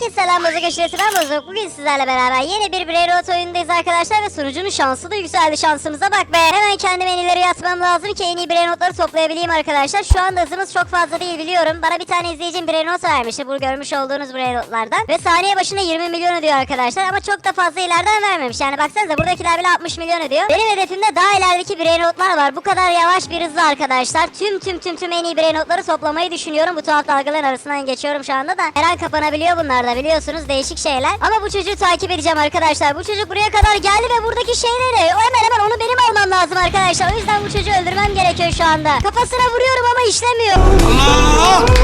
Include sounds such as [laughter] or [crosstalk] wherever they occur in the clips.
Herkese selam bozuk aşırısı ben bozuk. Bugün sizlerle beraber yeni bir Brain Rot oyunundayız arkadaşlar ve sunucunun şansı da yükseldi şansımıza bak be. Hemen kendime en ileri atmam lazım ki en iyi Brain Rot'ları toplayabileyim arkadaşlar. Şu anda hızımız çok fazla değil biliyorum. Bana bir tane izleyicim Brain Rot vermişti bu görmüş olduğunuz Brain Rot'lardan. Ve saniye başına 20 milyon ödüyor arkadaşlar ama çok da fazla ileriden vermemiş. Yani baksanıza buradakiler bile 60 milyon ödüyor. Benim hedefimde daha ilerideki Brain Rot'lar var. Bu kadar yavaş bir hızla arkadaşlar. Tüm tüm tüm tüm en iyi Brain Rot'ları toplamayı düşünüyorum. Bu tuhaf dalgaların arasından geçiyorum şu anda da. Her an kapanabiliyor bunlar da biliyorsunuz değişik şeyler. Ama bu çocuğu takip edeceğim arkadaşlar. Bu çocuk buraya kadar geldi ve buradaki şeyleri hemen hemen onu benim almam lazım arkadaşlar. O yüzden bu çocuğu öldürmem gerekiyor şu anda. Kafasına vuruyorum ama işlemiyor.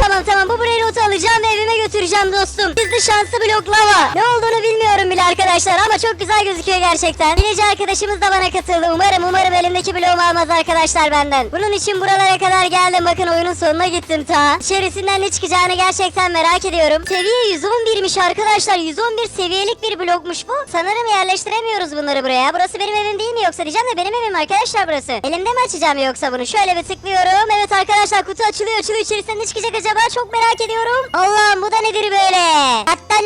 Tamam tamam bu Brain Rot'u alacağım ve evime götüreceğim dostum. Gizli şanslı bloklama. Ne olduğunu bilmiyorum bile arkadaşlar ama çok güzel gözüküyor gerçekten. Bileci arkadaşımız da bana katıldı. Umarım umarım elimdeki bloğumu almaz arkadaşlar benden. Bunun için buralara kadar geldim. Bakın oyunun sonuna gittim ta. İçerisinden ne çıkacağını gerçekten merak ediyorum. Seviye 111'miş arkadaşlar. 111 seviyelik bir blokmuş bu. Sanırım yerleştiremiyoruz bunları buraya. Burası benim evim değil mi yoksa diyeceğim de benim evim arkadaşlar burası. Elimde mi açacağım yoksa bunu? Şöyle bir tıklıyorum. Evet arkadaşlar kutu açılıyor açılıyor. İçerisinden ne çıkacak acaba? Çok merak ediyorum. Allah'ım bu da nedir böyle? Hatta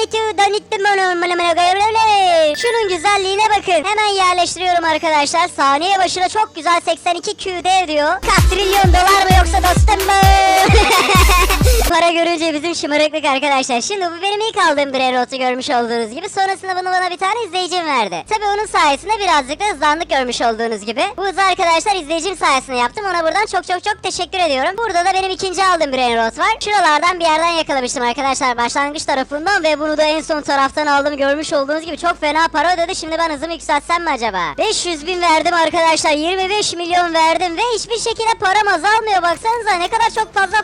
Şunun güzelliğine bakın. Hemen yerleştiriyorum arkadaşlar. Saniye başına çok güzel 82 QD diyor. Kaç trilyon dolar mı yoksa dostum mu? [laughs] Para görünce bizim şımarıklık arkadaşlar. Şimdi bu benim ilk aldığım bir erotu görmüş olduğunuz gibi. Sonrasında bunu bana bir tane izleyicim verdi. Tabi onun sayesinde birazcık da hızlandık görmüş olduğunuz gibi. Bu hızı arkadaşlar izleyicim sayesinde yaptım. Ona buradan çok çok çok teşekkür ediyorum. Burada da benim ikinci aldığım bir erot var. Şuralardan bir yerden yakalamıştım arkadaşlar başlangıç tarafından ve bunu da en son taraftan aldım. Görmüş olduğunuz gibi çok fena para ödedi. Şimdi ben hızımı yükseltsem mi acaba? 500 bin verdim arkadaşlar. 25 milyon verdim ve hiçbir şekilde param azalmıyor. Baksanıza ne kadar çok fazla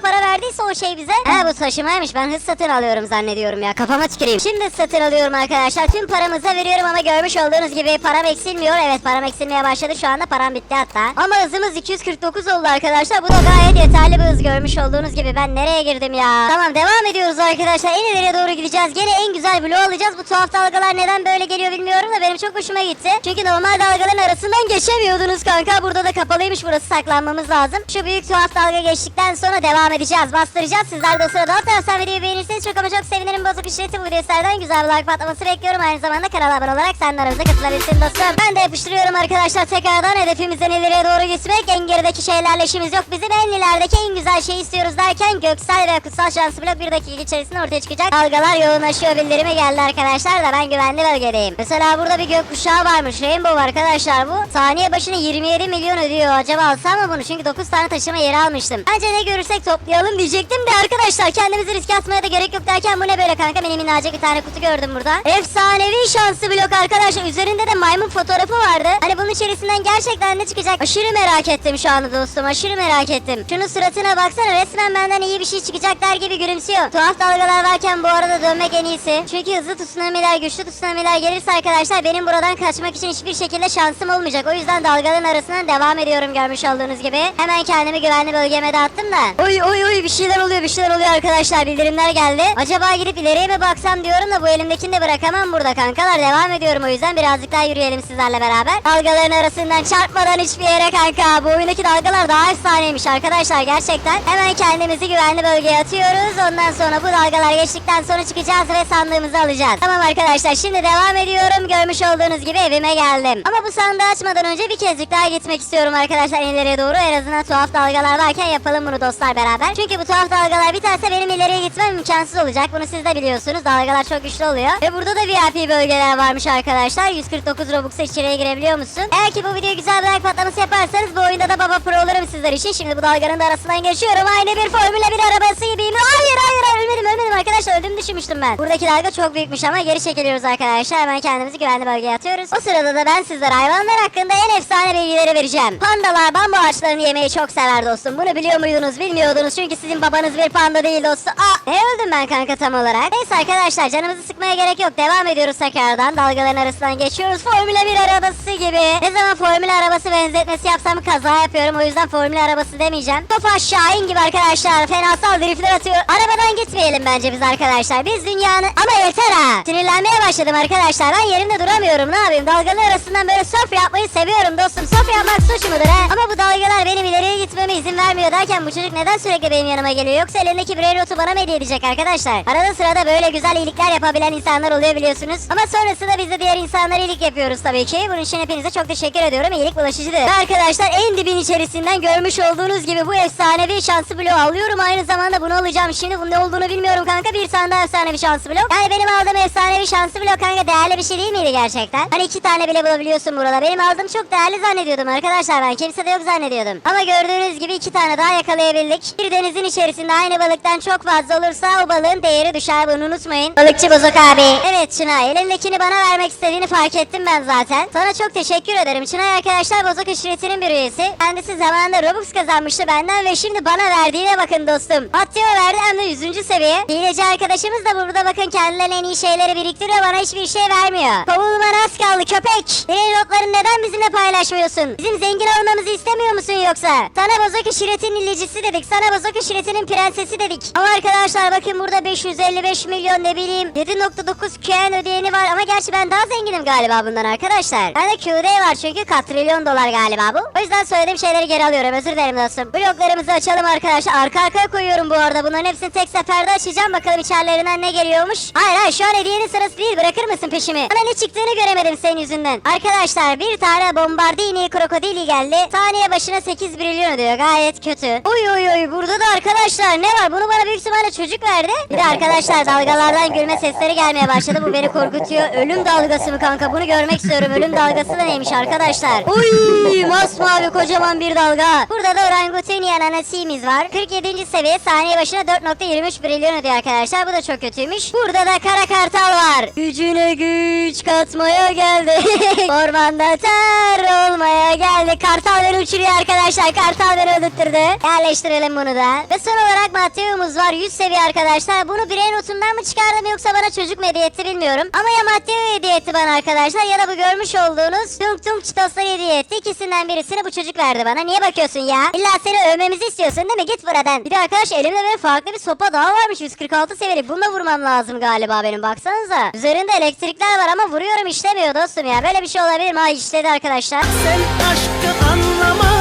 o şey bize. Ha bu taşımaymış. Ben hız satın alıyorum zannediyorum ya. Kafama tüküreyim. Şimdi satın alıyorum arkadaşlar. Tüm paramıza veriyorum ama görmüş olduğunuz gibi param eksilmiyor. Evet param eksilmeye başladı. Şu anda param bitti hatta. Ama hızımız 249 oldu arkadaşlar. Bu da gayet yeterli bir hız görmüş olduğunuz gibi. Ben nereye girdim ya? Tamam devam ediyoruz arkadaşlar. En ileriye doğru gideceğiz. Gene en güzel bloğu alacağız. Bu tuhaf dalgalar neden böyle geliyor bilmiyorum da benim çok hoşuma gitti. Çünkü normal dalgaların arasından geçemiyordunuz kanka. Burada da kapalıymış burası saklanmamız lazım. Şu büyük tuhaf dalga geçtikten sonra devam edeceğiz. Bastıracağız. Sizler de o sırada atarsan videoyu beğenirseniz çok ama çok sevinirim. Bozuk işleti bu videolardan güzel bir like patlaması bekliyorum. Aynı zamanda kanala abone olarak sen de aramıza katılabilirsin dostum. Ben de yapıştırıyorum arkadaşlar tekrardan hedefimizden ileriye doğru gitmek. En gerideki şeylerle işimiz yok. Bizim en ilerideki en güzel şeyi istiyoruz derken göksel ve kutsal şansı blok bir dakika içerisinde ortaya çıkacak. Dalgalar yoğunlaşıyor bildirimi geldi arkadaşlar da ben güvenli bölgedeyim. Mesela burada bir gökkuşağı varmış. Rainbow arkadaşlar bu. Saniye başına 27 milyon ödüyor. Acaba alsam mı bunu? Çünkü 9 tane taşıma yeri almıştım. Bence ne görürsek toplayalım diyecektim de arkadaşlar kendimizi riske atmaya da gerek yok derken bu ne böyle kanka? Benim minnacık bir tane kutu gördüm burada. Efsanevi şanslı blok arkadaşlar. Üzerinde de maymun fotoğrafı vardı. Hani bunun içerisinden gerçekten ne çıkacak? Aşırı merak ettim şu anda dostum. Aşırı merak ettim. Şunun suratına baksana resmen benden iyi bir şey çıkacak der gibi gülümsüyor. Tuhaf dalgalar varken bu arada dönmek en iyisi. Çünkü hızlı tsunamiler, güçlü tsunamiler gelirse arkadaşlar benim buradan kaçmak için hiçbir şekilde şansım olmayacak. O yüzden dalgaların arasından devam ediyorum görmüş olduğunuz gibi. Hemen kendimi güvenli bölgeme de attım da. Oy oy oy bir şeyler oluyor bir şeyler oluyor arkadaşlar. Bildirimler geldi. Acaba gidip ileriye mi baksam diyorum da bu elimdekini de bırakamam burada kankalar. Devam ediyorum o yüzden birazcık daha yürüyelim sizlerle beraber. Dalgaların arasından çarpmadan hiçbir yere kanka. Bu oyundaki dalgalar daha efsaneymiş arkadaşlar gerçekten. Hemen kendimizi güvenli bölgeye atıyoruz. Ondan sonra bu dalgalar geçtikten sonra çıkacağız ve sandığımızı alacağız. Tamam arkadaşlar şimdi devam ediyorum. Görmüş olduğunuz gibi evime geldim. Ama bu sandığı açmadan önce bir kezcik daha gitmek istiyorum arkadaşlar ileriye doğru. En azından tuhaf dalgalar varken yapalım bunu dostlar beraber. Çünkü bu tuhaf dalgalar biterse benim ileriye gitmem imkansız olacak. Bunu siz de biliyorsunuz. Dalgalar çok güçlü oluyor. Ve burada da VIP bölgeler varmış arkadaşlar. 149 Robux'a içeriye girebiliyor musun? Eğer ki bu videoya güzel bir like patlaması yaparsanız bu oyunda da baba pro olurum sizler için. Şimdi bu dalganın da arasından geçiyorum. Aynı bir Formula 1 arabası gibiyim. Hayır hayır hayır ölmedim ölmedim arkadaşlar. Öldüm düşünmüştüm ben. Buradaki dalga çok büyükmüş ama geri çekiliyoruz arkadaşlar. Hemen kendimizi güvenli bölgeye atıyoruz. O sırada da ben sizlere hayvanlar hakkında en efsane bilgileri vereceğim. Pandalar bambu ağaçlarını yemeyi çok sever dostum. Bunu biliyor muydunuz bilmiyordunuz. Çünkü sizin babanız bir panda değil dostum. Aa, ne öldüm ben kanka tam olarak. Neyse arkadaşlar canımızı sıkmaya gerek yok. Devam ediyoruz tekrardan. Dalgaların arasından geçiyoruz. Formula 1 arabası gibi. Ne zaman Formula arabası benzetmesi yapsam kaza yapıyorum. O yüzden Formula arabası demeyeceğim. Top aşağı in gibi arkadaşlar. Fenasal driftler atıyor. Arabadan gitmeyelim bence biz arkadaşlar. Biz dünyanın... Ama yeter ha. Sinirlenmeye başladım arkadaşlar. Ben yerimde duramıyorum. Ne yapayım? Dalgalar arasından böyle surf yapmayı seviyorum dostum. Surf yapmak suç mudur ha? Ama bu dalgalar benim ileriye gitmeme izin vermiyor derken bu çocuk neden sürekli benim yanıma geliyor? yoksa elindeki brain bana mı hediye edecek arkadaşlar? Arada sırada böyle güzel iyilikler yapabilen insanlar oluyor biliyorsunuz. Ama sonrasında biz de diğer insanlara iyilik yapıyoruz tabii ki. Bunun için hepinize çok teşekkür ediyorum. İyilik bulaşıcıdır. Ve arkadaşlar en dibin içerisinden görmüş olduğunuz gibi bu efsanevi şansı bloğu alıyorum. Aynı zamanda bunu alacağım. Şimdi bunun ne olduğunu bilmiyorum kanka. Bir tane daha efsanevi şansı blok. Yani benim aldığım efsanevi şansı blok kanka değerli bir şey değil miydi gerçekten? Hani iki tane bile bulabiliyorsun burada. Benim aldığım çok değerli zannediyordum arkadaşlar ben. Kimse de yok zannediyordum. Ama gördüğünüz gibi iki tane daha yakalayabildik. Bir denizin içerisinde aynı balıktan çok fazla olursa o balığın değeri düşer. Bunu unutmayın. Balıkçı Bozok abi. Evet Çınar elindekini bana vermek istediğini fark ettim ben zaten. Sana çok teşekkür ederim. Çınar arkadaşlar Bozok Aşireti'nin bir üyesi. Kendisi zamanında Robux kazanmıştı benden ve şimdi bana verdiğine bakın dostum. Matteo verdi hem de 100. seviye. Hileci arkadaşımız da burada bakın kendilerine en iyi şeyleri biriktiriyor bana hiçbir şey vermiyor. Kovulman az kaldı köpek. Birey notlarını neden bizimle paylaşmıyorsun? Bizim zengin olmamızı istemiyor musun yoksa? Sana Bozok Aşireti'nin illicisi dedik. Sana Bozok Aşireti'nin prensesi dedik. Ama arkadaşlar bakın burada 555 milyon ne bileyim 7.9 QN ödeyeni var ama gerçi ben daha zenginim galiba bundan arkadaşlar. Bende QD var çünkü katrilyon dolar galiba bu. O yüzden söylediğim şeyleri geri alıyorum özür dilerim dostum. Bloklarımızı açalım arkadaşlar. Arka arkaya koyuyorum bu arada. Bunların hepsini tek seferde açacağım. Bakalım içerilerinden ne geliyormuş. Hayır hayır şu an hediyenin sırası değil. Bırakır mısın peşimi? Bana ne çıktığını göremedim senin yüzünden. Arkadaşlar bir tane bombardini krokodili geldi. Saniye başına 8 trilyon ödüyor. Gayet kötü. Oy oy oy burada da arkadaşlar ne var? Bunu bana büyük ihtimalle çocuk verdi. Bir de arkadaşlar dalgalardan gülme sesleri gelmeye başladı. Bu beni korkutuyor. Ölüm dalgası mı kanka? Bunu görmek istiyorum. Ölüm dalgası da neymiş arkadaşlar? Uy masmavi kocaman bir dalga. Burada da orangutanian anasimiz var. 47. seviye saniye başına 4.23 trilyon ödüyor arkadaşlar. Bu da çok kötüymüş. Burada da kara kartal var. Gücüne güç katmaya geldi. [laughs] Ormanda ter olmaya geldi. Kartal beni uçuruyor arkadaşlar. Kartal beni öldürttürdü. Yerleştirelim bunu da. Ve son olarak Matteo'muz var. 100 seviye arkadaşlar. Bunu birey notundan mı çıkardım yoksa bana çocuk mu hediye etti bilmiyorum. Ama ya Matteo hediye etti bana arkadaşlar ya da bu görmüş olduğunuz tung tung çitosları hediye etti. İkisinden birisini bu çocuk verdi bana. Niye bakıyorsun ya? İlla seni övmemizi istiyorsun değil mi? Git buradan. Bir de arkadaş elimde böyle farklı bir sopa daha varmış. 146 seviyeli. Bununla vurmam lazım galiba benim. Baksanıza. Üzerinde elektrikler var ama vuruyorum işlemiyor dostum ya. Böyle bir şey olabilir mi? Ha işledi arkadaşlar. Sen aşkı anlamaz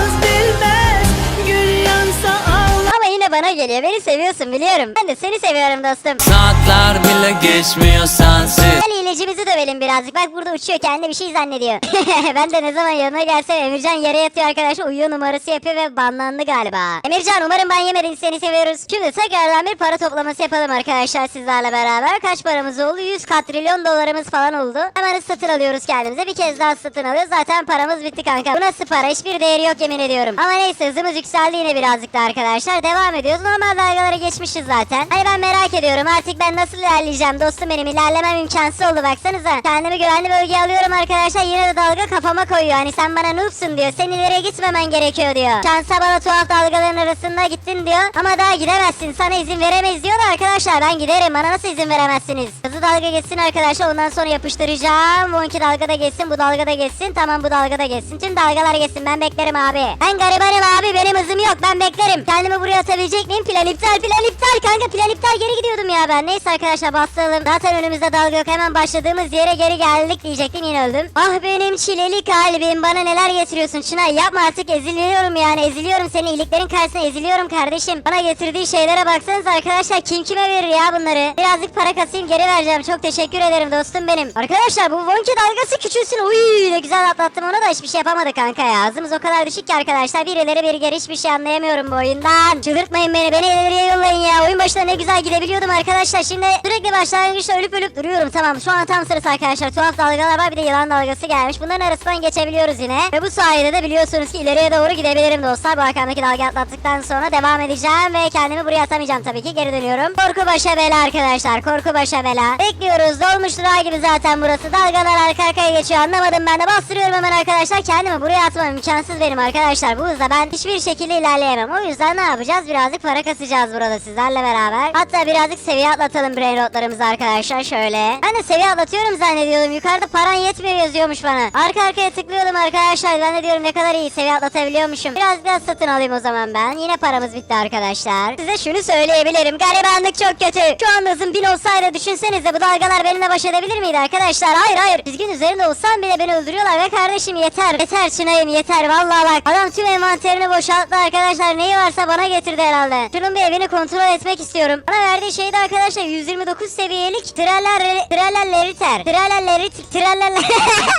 yine bana geliyor. Beni seviyorsun biliyorum. Ben de seni seviyorum dostum. Saatler bile geçmiyor sensiz Gel iyilecimizi dövelim birazcık. Bak burada uçuyor kendi bir şey zannediyor. [laughs] ben de ne zaman yanına gelsem Emircan yere yatıyor arkadaşlar. Uyuyor numarası yapıyor ve banlandı galiba. Emircan umarım ban yemedin seni seviyoruz. Şimdi tekrardan bir para toplaması yapalım arkadaşlar sizlerle beraber. Kaç paramız oldu? 100 katrilyon dolarımız falan oldu. Hemen satın alıyoruz kendimize. Bir kez daha satın alıyoruz. Zaten paramız bitti kanka. Bu nasıl para? Hiçbir değeri yok yemin ediyorum. Ama neyse hızımız yükseldi yine birazcık da arkadaşlar. Devam ediyoruz. Normal dalgalara geçmişiz zaten. Hani ben merak ediyorum artık ben nasıl ilerleyeceğim dostum benim. İlerlemem imkansız oldu baksanıza. Kendimi güvenli bölgeye alıyorum arkadaşlar. Yine de dalga kafama koyuyor. Hani sen bana noobsun diyor. Sen ileriye gitmemen gerekiyor diyor. Şansa bana tuhaf dalgaların arasında gittin diyor. Ama daha gidemezsin. Sana izin veremeyiz diyor da arkadaşlar ben giderim. Bana nasıl izin veremezsiniz? Hızlı dalga geçsin arkadaşlar. Ondan sonra yapıştıracağım. 12 dalga da geçsin. Bu dalga da geçsin. Tamam bu dalga da geçsin. Tüm dalgalar geçsin. Ben beklerim abi. Ben garibanım abi. Benim hızım yok. Ben beklerim. Kendimi buraya atabilecek miyim? Plan iptal. Plan iptal kanka. Plan iptal. Geri gidiyordum ya ben. Neyse arkadaşlar bastıralım. Zaten önümüzde dalga yok. Hemen başladığımız yere geri geldik diyecektim. Yine öldüm. Ah benim çileli kalbim. Bana neler getiriyorsun Çınar. Yapma artık. Eziliyorum yani. Eziliyorum. Senin iyiliklerin karşısında eziliyorum kardeşim. Bana getirdiği şeylere baksanız arkadaşlar. Kim kime verir ya bunları? Birazcık para kasayım geri vereceğim. Çok teşekkür ederim dostum benim. Arkadaşlar bu Wonky dalgası küçülsün. Uy ne güzel atlattım onu da hiçbir şey yapamadı kanka ya. Hızımız o kadar düşük ki arkadaşlar. Bir ileri bir geri hiçbir şey anlayamıyorum bu oyundan. Çıldırtmayın beni. Beni ileriye yollayın ya. Oyun başında ne güzel gidebiliyordum arkadaşlar. Şimdi sürekli başlangıçta ölüp ölüp duruyorum. Tamam şu an tam sırası arkadaşlar. Tuhaf dalgalar var. Bir de yılan dalgası gelmiş. Bunların arasından geçebiliyoruz yine. Ve bu sayede de biliyorsunuz ki ileriye doğru gidebilirim dostlar. Bu arkamdaki dalga atlattıktan sonra devam edeceğim. Ve kendimi buraya atamayacağım tabii ki. Geri dönüyorum. Korku başa bela arkadaşlar. Korku başa bela. Bekliyoruz. Dolmuş durağı gibi zaten burası. Dalgalar arka arkaya geçiyor. Anlamadım ben de. Bastırıyorum hemen arkadaşlar. Kendimi buraya atmam imkansız benim arkadaşlar. Bu hızla ben hiçbir şekilde ilerleyemem. O yüzden ne yapacağız? Birazcık para kasacağız burada sizlerle beraber. Hatta birazcık seviye atlatalım brain rotlarımızı arkadaşlar. Şöyle. Ben de seviye atlatıyorum zannediyordum. Yukarıda paran yetmiyor yazıyormuş bana. Arka arkaya tıklıyordum arkadaşlar. Zannediyorum ne kadar iyi seviye atlatabiliyormuşum. Biraz biraz satın alayım o zaman ben. Yine paramız bitti arkadaşlar. Size şunu söyleyebilirim. Garibanlık çok kötü. Şu an hızım bin olsaydı düşünsenize Bu dalgalar benimle baş edebilir miydi arkadaşlar? Hayır hayır. Düzgün üzerinde olsam bile beni öldürüyorlar ve kardeşim yeter. Yeter Çınay'ım yeter. Vallahi bak. Adam tüm envanterini boşalttı arkadaşlar. Neyi varsa bana getirdi herhalde. Şunun bir evini kontrol etmek istiyorum. Bana verdiği şey de arkadaşlar 129 seviyelik traller traller leriter. Traller [laughs]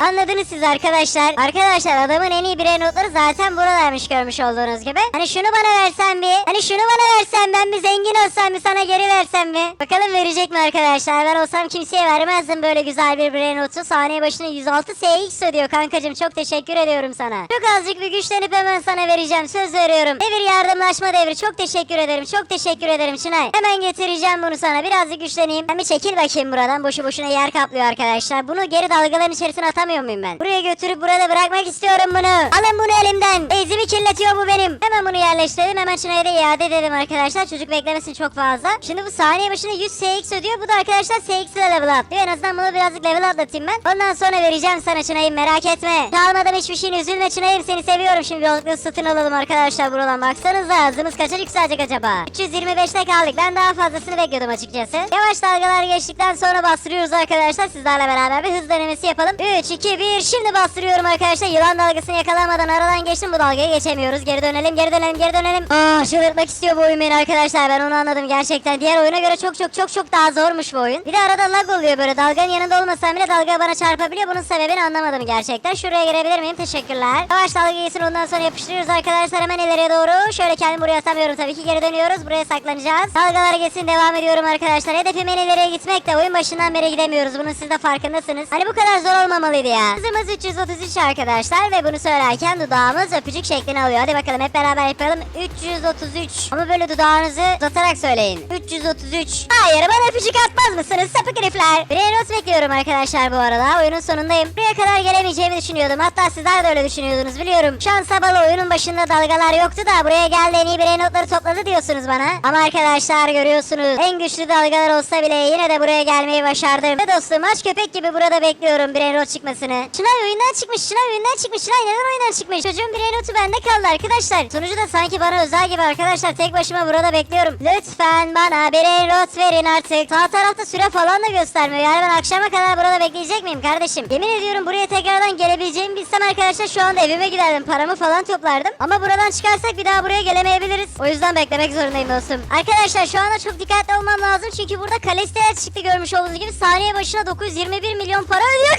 Anladınız siz arkadaşlar. Arkadaşlar adamın en iyi birey notları zaten buradaymış görmüş olduğunuz gibi. Hani şunu bana versen bir. Hani şunu bana versen ben bir zengin olsam bir sana geri versem mi? Bakalım verecek mi arkadaşlar? Ben olsam kimseye vermezdim böyle güzel bir birey notu. Saniye başına 106 SX ödüyor kankacım. Çok teşekkür ediyorum sana. Çok azıcık bir güçlenip hemen sana vereceğim. Söz veriyorum. Devir yardımlaşma devri. Çok teşekkür ederim. Çok teşekkür ederim Çınay. Hemen getireceğim bunu sana. Birazcık güçleneyim. Ben bir çekil bakayım buradan. Boşu boşuna yer kaplıyor arkadaşlar. Bunu geri dalgaların içerisine atamıyor muyum ben? Buraya götürüp burada bırakmak istiyorum bunu. Alın bunu elimden. Ezimi kirletiyor bu benim. Hemen bunu yerleştirdim. Hemen Çınay'a da iade edelim arkadaşlar. Çocuk beklemesin çok fazla. Şimdi bu saniye başına 100 SX ödüyor. Bu da arkadaşlar SX ile level atlıyor. En azından bunu birazcık level atlatayım ben. Ondan sonra vereceğim sana Çınay'ım merak etme. Çalmadım hiçbir şeyin üzülme Çınay'ım seni seviyorum. Şimdi yolculuk satın alalım arkadaşlar buradan. Baksanıza hızımız kaça yükselecek acaba? 325'te kaldık. Ben daha fazlasını bekliyordum açıkçası. Yavaş dalgalar geçtikten sonra bastırıyoruz arkadaşlar. Sizlerle beraber bir hız denemesi yapalım. 3, 2, 1. Şimdi bastırıyorum arkadaşlar. Yılan dalgasını yakalamadan aradan geçtim. Bu dalgayı geçemiyoruz. Geri dönelim, geri dönelim, geri dönelim. Aa, çıldırtmak istiyor bu oyun beni arkadaşlar. Ben onu anladım gerçekten. Diğer oyuna göre çok çok çok çok daha zormuş bu oyun. Bir de arada lag oluyor böyle. Dalganın yanında olmasam bile dalga bana çarpabiliyor. Bunun sebebini anlamadım gerçekten. Şuraya girebilir miyim? Teşekkürler. Yavaş dalga geçsin ondan sonra yapıştırıyoruz arkadaşlar. Hemen ileriye doğru. Şöyle kendimi buraya atamıyorum tabii ki. Geri dönüyoruz. Buraya saklanacağız. Dalgalar geçsin devam ediyorum arkadaşlar. Hedefim en ileriye gitmek de oyun başından beri gidemiyoruz. Bunun siz de farkındasınız. Hani bu kadar zor olmamalıydı ya. Hızımız 333 arkadaşlar ve bunu söylerken dudağımız öpücük şeklini alıyor. Hadi bakalım hep beraber yapalım. 333. Ama böyle dudağınızı uzatarak söyleyin. 333. Hayır bana öpücük atmaz mısınız sapık herifler? Bir not bekliyorum arkadaşlar bu arada. Oyunun sonundayım. Buraya kadar gelemeyeceğimi düşünüyordum. Hatta sizler de öyle düşünüyordunuz biliyorum. Şansa bağlı oyunun başında dalgalar yoktu da buraya geldi en iyi birey topladı diyorsunuz bana. Ama arkadaşlar görüyorsunuz. En güçlü dalgalar olsa bile yine de buraya gelmeyi başardım. Ve dostum aç köpek gibi burada bekliyorum birey not çıkmasını. Çınar oyundan çıkmış. Çınar oyundan çıkmış. Çınar neden oyundan çıkmış? Çocuğun birey notu bende kaldı arkadaşlar. Sonucu da sanki bana özel gibi arkadaşlar. Tek başıma burada bekliyorum. Lütfen bana birey not verin artık. Sağ tarafta süre falan da göstermiyor. Yani ben akşama kadar burada bekleyecek miyim kardeşim? Yemin ediyorum buraya tekrardan gelebileceğimi bilsem arkadaşlar şu anda evime giderdim. Paramı falan toplardım. Ama buradan çıkarsak bir daha buraya gelemeyebiliriz. O yüzden beklemek zorundayım dostum. Arkadaşlar şu anda çok dikkatli olmam lazım. Çünkü burada kalesteler çıktı görmüş olduğunuz gibi. Saniye başına 921 milyon para ödüyor.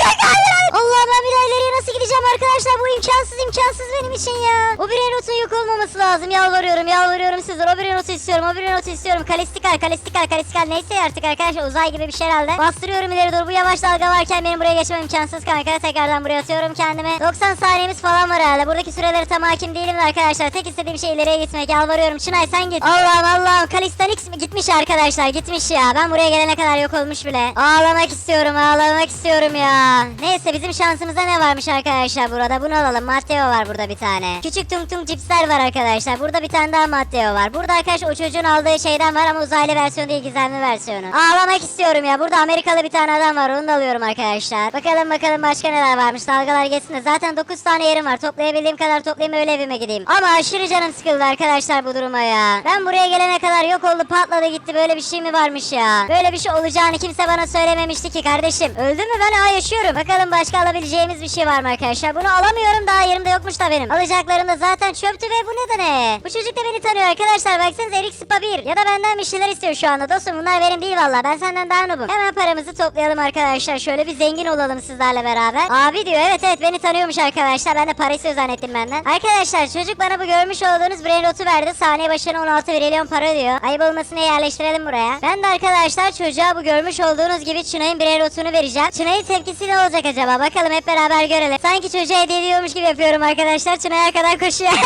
Allah ben bir daha ileriye nasıl gideceğim arkadaşlar? Bu imkansız imkansız benim için ya. O birey notun yok olmaması lazım. Yalvarıyorum yalvarıyorum sizlere. O birey notu istiyorum. O birey notu istiyorum. Kalistikal kalistikal kalistikal neyse artık arkadaşlar uzay gibi bir şey herhalde. Bastırıyorum ileri doğru. Bu yavaş dalga varken benim buraya geçmem imkansız kanka. Tekrardan buraya atıyorum kendimi. 90 saniyemiz falan var herhalde. Buradaki süreleri tam hakim değilim de arkadaşlar. Tek istediğim şey ileriye gitmek. Yalvarıyorum. Çınay sen git. Allah'ım Allah'ım. Kalistanix mi? Gitmiş arkadaşlar. Gitmiş ya. Ben buraya gelene kadar yok olmuş bile. Ağlamak istiyorum. Ağlamak istiyorum ya. Neyse bizim şansımızda ne varmış arkadaşlar burada? Bunu alalım. Matteo var burada bir tane. Küçük tung tung cipsler var arkadaşlar. Burada bir tane daha Matteo var. Burada arkadaşlar o çocuğun aldığı şeyden var ama uzaylı versiyonu değil gizemli versiyonu. Ağlamak istiyorum ya. Burada Amerikalı bir tane adam var. Onu da alıyorum arkadaşlar. Bakalım bakalım başka neler varmış. Dalgalar geçsin de. Zaten 9 tane yerim var. Toplayabildiğim kadar toplayayım öyle evime gideyim. Ama aşırı canım sıkıldı arkadaşlar bu duruma ya. Ben buraya gelene kadar yok oldu patladı gitti. Böyle bir şey mi varmış ya? Böyle bir şey olacağını kimse bana söylememişti ki kardeşim. Öldü mü ben? Aa yaşıyorum. Bakalım başka alabileceğimiz bir şey var mı arkadaşlar? Bunu alamıyorum daha yerimde yokmuş da benim. Alacaklarım da zaten çöptü ve bu ne de ne? Bu çocuk da beni tanıyor arkadaşlar. Baksanıza Erik Spa 1. Ya da benden bir şeyler istiyor şu anda. Dostum bunlar benim değil valla. Ben senden daha noobum. Hemen paramızı toplayalım arkadaşlar. Şöyle bir zengin olalım sizlerle beraber. Abi diyor evet evet beni tanıyormuş arkadaşlar. Ben de parayı söz zannettim benden. Arkadaşlar çocuk bana bu görmüş olduğunuz brain notu verdi. Saniye başına 16 trilyon para diyor. Ayıp olmasına yerleştirelim buraya. Ben de arkadaşlar çocuğa bu görmüş olduğunuz gibi Çınay'ın brain notunu vereceğim. Çınay'ın tepkisi ne olacak acaba? Bakalım hep beraber görelim. Sanki çocuğa hediye ediyormuş gibi yapıyorum arkadaşlar. Çınay arkadan koşuyor. [laughs]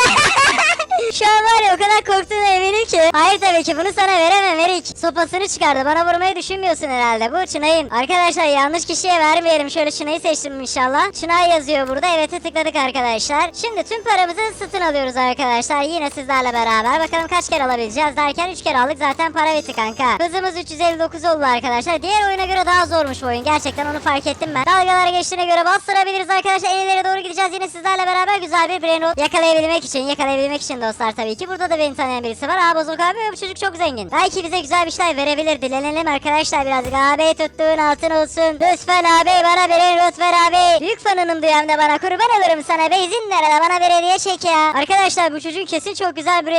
Şu an var ya o kadar korktuğuna eminim ki. Hayır tabii ki bunu sana veremem Erik. Sopasını çıkardı. Bana vurmayı düşünmüyorsun herhalde. Bu Çınay'ın. Arkadaşlar yanlış kişiye vermeyelim. Şöyle Çınay'ı seçtim inşallah. Çınay yazıyor burada. Evet'e tıkladık arkadaşlar. Şimdi tüm paramızı satın alıyoruz arkadaşlar. Yine sizlerle beraber. Bakalım kaç kere alabileceğiz derken 3 kere aldık. Zaten para bitti kanka. Hızımız 359 oldu arkadaşlar. Diğer oyuna göre daha zormuş bu oyun. Gerçekten onu fark ettim ben. Dalgalara geçtiğine göre bastırabiliriz arkadaşlar. En doğru gideceğiz. Yine sizlerle beraber güzel bir brain rot yakalayabilmek için. Yakalayabilmek için dostlar tabii ki. Burada da beni tanıyan birisi var. Aa Bozok abi bu çocuk çok zengin. Belki bize güzel bir şeyler verebilir. Dilenelim arkadaşlar birazcık. Abi tuttuğun altın olsun. Lütfen abi bana verin lütfen abi. Büyük fanınım duyam da bana kurban olurum sana. Beyzin nerede bana bir hediye çek ya. Arkadaşlar bu çocuğun kesin çok güzel bir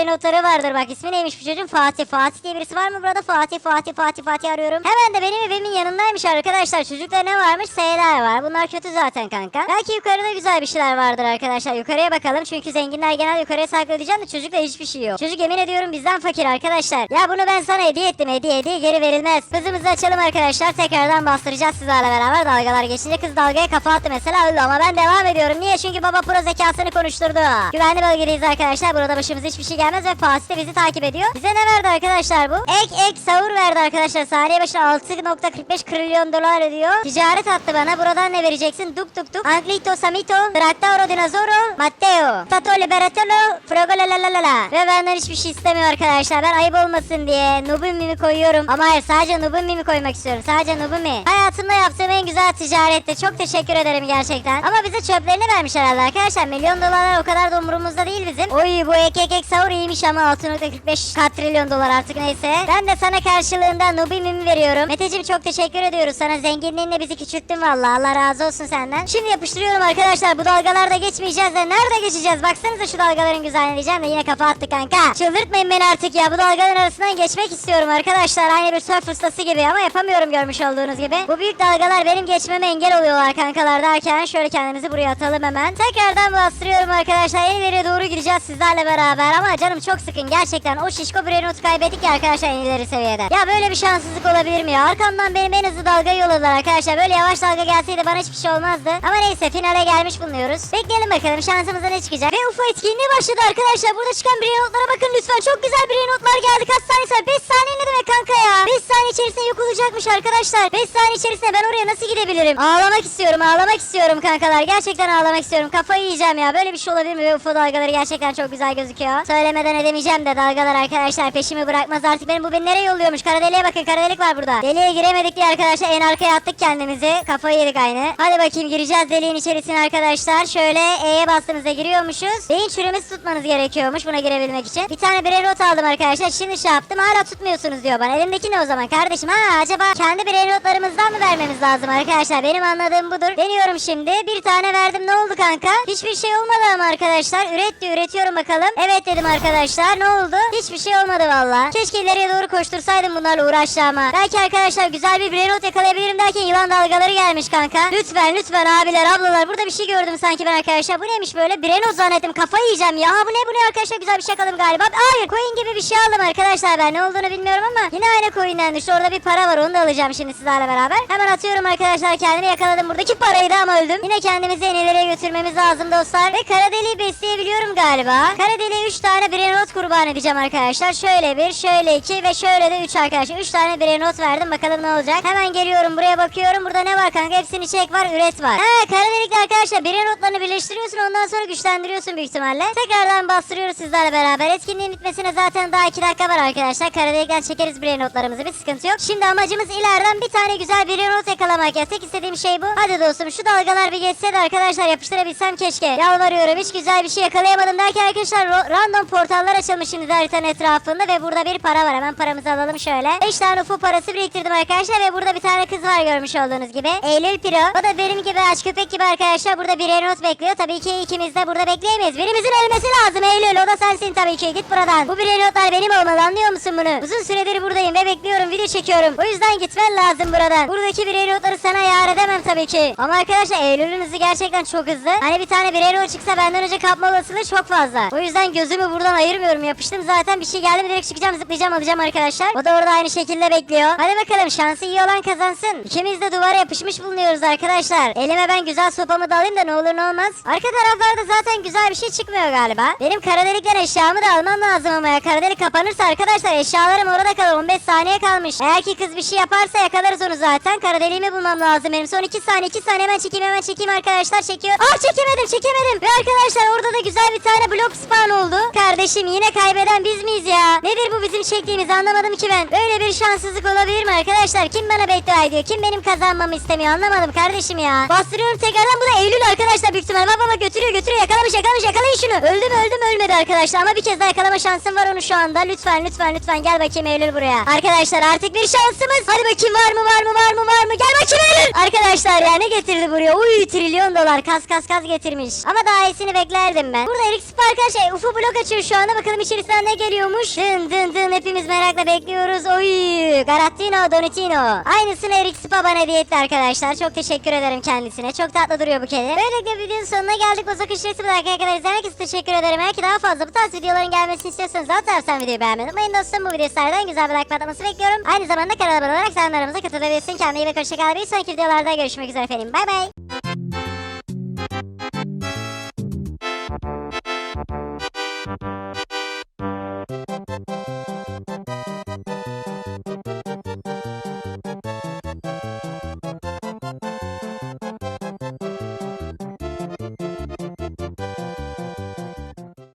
vardır. Bak ismi neymiş bu çocuğun? Fatih. Fatih diye birisi var mı burada? Fatih Fatih Fatih Fatih arıyorum. Hemen de benim evimin yanındaymış arkadaşlar. Çocukta ne varmış? S'ler var. Bunlar kötü zaten kanka. Belki yukarıda güzel bir şeyler vardır arkadaşlar. Yukarıya bakalım. Çünkü zenginler genel yukarıya saklayacağım da çocukta hiçbir şey yok. Çocuk yemin ediyorum bizden fakir arkadaşlar. Ya bunu ben sana hediye ettim. Hediye hediye geri verilmez. Hızımızı açalım arkadaşlar. Tekrardan bastıracağız sizlerle beraber dalgalar geçince. Kız dalgaya kafa attı mesela öldü ama ben devam ediyorum. Niye? Çünkü baba pro zekasını konuşturdu. Güvenli bölgedeyiz arkadaşlar. Burada başımıza hiçbir şey gelmez ve Fatih de bizi takip ediyor. Bize ne verdi arkadaşlar bu? Ek ek sahur verdi arkadaşlar. Saniye başına 6.45 trilyon dolar ödüyor. Ticaret attı bana. Buradan ne vereceksin? Duk duk duk. Anglito Samito. Trattauro Dinozoro. Matteo. Tato Liberatolo. Frogo la la la la. Ve benden hiçbir şey istemiyor arkadaşlar. Ben ayıp olmasın diye Nubun Mimi koyuyorum. Ama hayır sadece Nubun Mimi koymak istiyorum. Sadece Nubun Mi. Hayatımda yaptığım en güzel ticaretti. Çok teşekkür ederim gerçekten. Ama bize çöplerini vermiş herhalde arkadaşlar. Milyon dolarlar o kadar da umurumuzda değil bizim. Oy bu ek ek ek sahur iyiymiş ama 6.45 katrilyon dolar artık neyse. Ben de sana karşılığında Nubi Mimi veriyorum. Meteciğim çok teşekkür ediyoruz sana. Zenginliğinle bizi küçülttün valla. Allah razı olsun senden. Şimdi yapıştırıyorum arkadaşlar. Bu dalgalarda geçmeyeceğiz de nerede geçeceğiz? Baksanıza şu dalgaların güzelliğine diyeceğim de yine kafa attı kanka. Çıldırtmayın beni artık ya. Bu dalgaların arasından geçmek istiyorum arkadaşlar. Aynı bir surf ustası gibi ama yapamıyorum görmüş olduğunuz gibi. Bu büyük dalgalar benim geçmeme engel oluyorlar kankalar derken şöyle kendimizi buraya atalım hemen. Tekrardan bastırıyorum arkadaşlar. En ileriye doğru gideceğiz sizlerle beraber ama canım çok sıkın. Gerçekten o şişko Brennot'u kaybettik ya arkadaşlar en ileri seviyede. Ya böyle bir şanssızlık olabilir mi ya? Arkamdan benim en hızlı dalgayı yolladılar arkadaşlar. Böyle yavaş dalga gelseydi bana hiçbir şey olmazdı. Ama neyse finale gelmiş bulunuyoruz. Bekleyelim bakalım şansımıza ne çıkacak. Ve UFO etkinliği başladı arkadaşlar. Burada çıkan Brennot'lara bakın lütfen. Çok güzel Brennot'lar geldi. Kaç saniyesi var? 5 saniye ne demek kanka ya? 5 saniye içerisinde yok olacakmış arkadaşlar. 5 saniye içerisinde ben oraya nasıl gidebilirim? Ağlamak istiyorum ağlamak istiyorum kankalar. Gerçekten ağlamak istiyorum. Kafayı yiyeceğim ya. Böyle bir şey olabilir mi? Ve UFO dalgaları gerçekten çok güzel gözüküyor. Söylemeden edemeyeceğim de dalgalar arkadaşlar peşimi bırakmaz artık. Benim bu beni nereye yolluyormuş? Kara deliğe bakın kara var burada. Deliğe giremedik diye arkadaşlar en arkaya attık kendimizi. Kafayı yedik aynı. Hadi bakayım gireceğiz deliğin içerisine arkadaşlar. Şöyle E'ye bastığımızda giriyormuşuz. Beyin çürümesi tutmanız gerekiyormuş buna girebilmek için. Bir tane birey not aldım arkadaşlar. Şimdi şey yaptım hala tutmuyorsunuz diyor bana. Elimdeki ne o zaman kardeşim? Ha acaba kendi birey notlarımızdan mı vermemiz lazım arkadaşlar? Benim anladığım budur. Deniyorum şimdi. Bir tane verdim ne oldu kanka? Hiçbir şey olmadı ama arkadaşlar. Üret diyor üretiyorum bakalım. Evet dedim arkadaşlar. Ne oldu? Hiçbir şey olmadı valla. Keşke ileriye doğru koştursaydım bunlarla uğraşacağıma. Belki arkadaşlar güzel bir birey not yakalayabilirim derken yılan dalgaları gelmiş kanka. Lütfen lütfen abiler ablalar. Burada bir şey gördüm sanki ben arkadaşlar. Bu neymiş böyle? Birey not zannettim. Kafayı yiyeceğim ya. Ha bu ne bu ne arkadaşlar? Güzel bir şey yakaladım galiba. Hayır coin gibi bir şey aldım arkadaşlar ben. Ne olduğunu bilmiyorum ama yine aynı coin'den düştü. Orada bir para var. Onu da alacağım şimdi sizlerle beraber. Hemen atıyorum arkadaşlar. Kendimi yakaladım. Buradaki parayı da ama öldüm. Yine kendimizi en ileriye götürmemiz lazım dostlar. Ve kara deliği besleyebiliyorum galiba. Kara deliğe 3 tane birey kurban edeceğim arkadaşlar. Şöyle bir, şöyle iki ve şöyle de 3 arkadaşlar. 3 tane birey not verdim. Bakalım ne olacak. Hemen geliyorum buraya bakıyorum. Burada ne var kanka? Hepsini çek var, üret var. Ha kara delikle arkadaşlar birey notlarını birleştiriyorsun. Ondan sonra güçlendiriyorsun büyük ihtimalle. Tekrardan bastırıyoruz sizlerle beraber. Etkinliğin bitmesine zaten daha 2 dakika var arkadaşlar. Kara delikten çekeriz birey notlarımızı. Bir sıkıntı yok. Şimdi amacımız ileriden bir tane güzel birey not yakalamak ya. Tek istediğim şey bu. Hadi dostum şu dalgalar bir geçse de arkadaşlar yapıştırabilsem keşke. Yalvarıyorum hiç güzel bir şey yakalayamadım derken arkadaşlar random portallar açılmış şimdi haritanın etrafında ve burada bir para var. Hemen paramızı alalım şöyle. 5 tane UFO parası biriktirdim arkadaşlar ve burada bir tane kız var görmüş olduğunuz gibi. Eylül Piro. O da benim gibi aç köpek gibi arkadaşlar burada bir not bekliyor. Tabii ki ikimiz de burada bekleyemeyiz. Birimizin ölmesi lazım Eylül. O da sensin tabii ki. Git buradan. Bu bir notlar benim olmalı anlıyor musun bunu? Uzun süredir buradayım ve bekliyorum video çekiyorum. O yüzden gitmen lazım buradan. Buradaki bir notları sana yar edemem tabii ki. Ama arkadaşlar Eylül'ün hızı gerçekten çok hızlı. Hani bir tane bir not çıksa benden önce kapma olasılığı çok fazla. O yüzden gözümü buradan ayırmıyorum. Yapıştım zaten bir şey geldi mi direkt çıkacağım zıplayacağım alacağım arkadaşlar. O da orada aynı şekilde bekliyor. Hadi bakalım şansı iyi olan kazansın. İkimiz de duvara yapışmış bulunuyoruz arkadaşlar. Elime ben güzel sopamı da alayım da ne olur ne olmaz. Arka taraflarda zaten güzel bir şey çıkmıyor galiba. Benim kara delikten eşyamı da almam lazım ama ya. Kara delik kapanırsa arkadaşlar eşyalarım orada kalır. 15 saniye kalmış. Eğer ki kız bir şey yaparsa yakalarız onu zaten. Kara deliğimi bulmam lazım benim. Son 2 saniye 2 saniye hemen çekeyim hemen çekeyim arkadaşlar çekiyor. Ah çekemedim çekemedim. Ve arkadaşlar orada da güzel bir tane blok spawn oldu. Kardeşim yine kaybeden biz miyiz ya? Nedir bu bizim çektiğimiz anlamadım ki ben. Böyle bir şanssızlık olabilir mi arkadaşlar? Kim bana beddua ediyor? Kim benim kazanmamı istemiyor? Anlamadım kardeşim ya. Bastırıyorum tekrardan bu da Eylül arkadaşlar büyük ihtimalle. Baba baba götürüyor götürüyor yakalamış yakalamış yakalayın şunu. Öldüm öldüm ölmedi arkadaşlar ama bir kez daha yakalama şansım var onu şu anda. Lütfen lütfen lütfen gel bakayım Eylül buraya. Arkadaşlar artık bir şansımız. Hadi bakayım var mı var mı var mı var mı? Gel bakayım Eylül. Arkadaşlar ya ne getirdi buraya? Uy trilyon dolar kas kas kas getirmiş. Ama daha iyisini beklerdim ben. Burada Eric Spa arkadaşlar UFO blok açıyor şu anda. Bakalım içerisinden ne geliyormuş. Dın dın dın hepimiz merakla bekliyoruz. Oy Garattino Donatino. Aynısını Eric Spa bana hediye etti arkadaşlar. Çok teşekkür ederim kendisine. Çok tatlı duruyor bu kedi. Böylelikle videonun sonuna geldik. Zaman kışlısı bu dakikaya kadar izlemek için teşekkür ederim. Eğer ki daha fazla bu tarz videoların gelmesini istiyorsanız alt taraftan videoyu beğenmeyi unutmayın dostum. Bu video sizlerden güzel bir like patlaması bekliyorum. Aynı zamanda kanala abone olarak zanlarımıza katılabilirsin. Kendine iyi bak. Hoşçakal. Bir sonraki videolarda görüşmek üzere efendim. Bay bay.